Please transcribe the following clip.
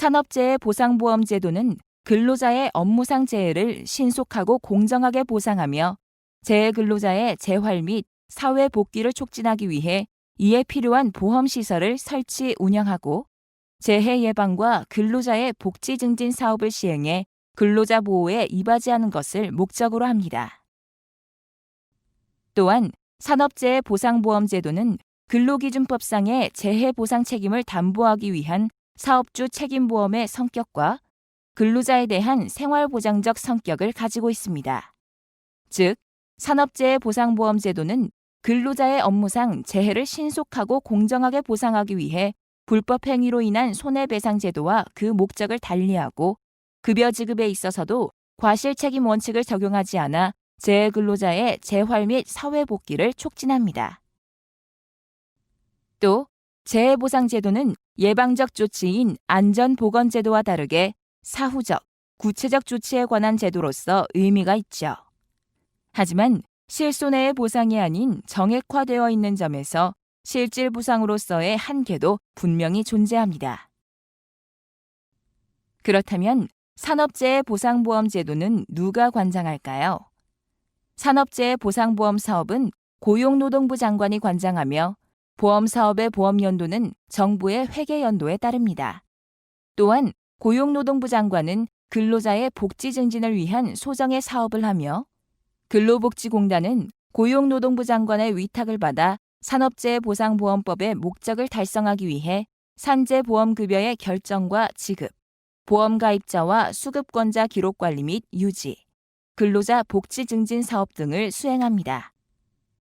산업재해 보상보험 제도는 근로자의 업무상 재해를 신속하고 공정하게 보상하며 재해 근로자의 재활 및 사회 복귀를 촉진하기 위해 이에 필요한 보험 시설을 설치 운영하고 재해 예방과 근로자의 복지 증진 사업을 시행해 근로자 보호에 이바지하는 것을 목적으로 합니다. 또한 산업재해 보상보험 제도는 근로기준법상의 재해 보상 책임을 담보하기 위한 사업주 책임보험의 성격과 근로자에 대한 생활보장적 성격을 가지고 있습니다. 즉, 산업재해 보상보험 제도는 근로자의 업무상 재해를 신속하고 공정하게 보상하기 위해 불법 행위로 인한 손해배상 제도와 그 목적을 달리하고 급여 지급에 있어서도 과실 책임 원칙을 적용하지 않아 재해 근로자의 재활 및 사회 복귀를 촉진합니다. 또 재해 보상 제도는 예방적 조치인 안전 보건 제도와 다르게 사후적, 구체적 조치에 관한 제도로서 의미가 있죠. 하지만 실손해의 보상이 아닌 정액화되어 있는 점에서 실질 보상으로서의 한계도 분명히 존재합니다. 그렇다면 산업재해 보상보험 제도는 누가 관장할까요? 산업재해 보상보험 사업은 고용노동부 장관이 관장하며 보험 사업의 보험 연도는 정부의 회계 연도에 따릅니다. 또한 고용노동부 장관은 근로자의 복지 증진을 위한 소정의 사업을 하며 근로복지공단은 고용노동부 장관의 위탁을 받아 산업재해 보상보험법의 목적을 달성하기 위해 산재보험급여의 결정과 지급, 보험가입자와 수급권자 기록관리 및 유지, 근로자 복지 증진 사업 등을 수행합니다.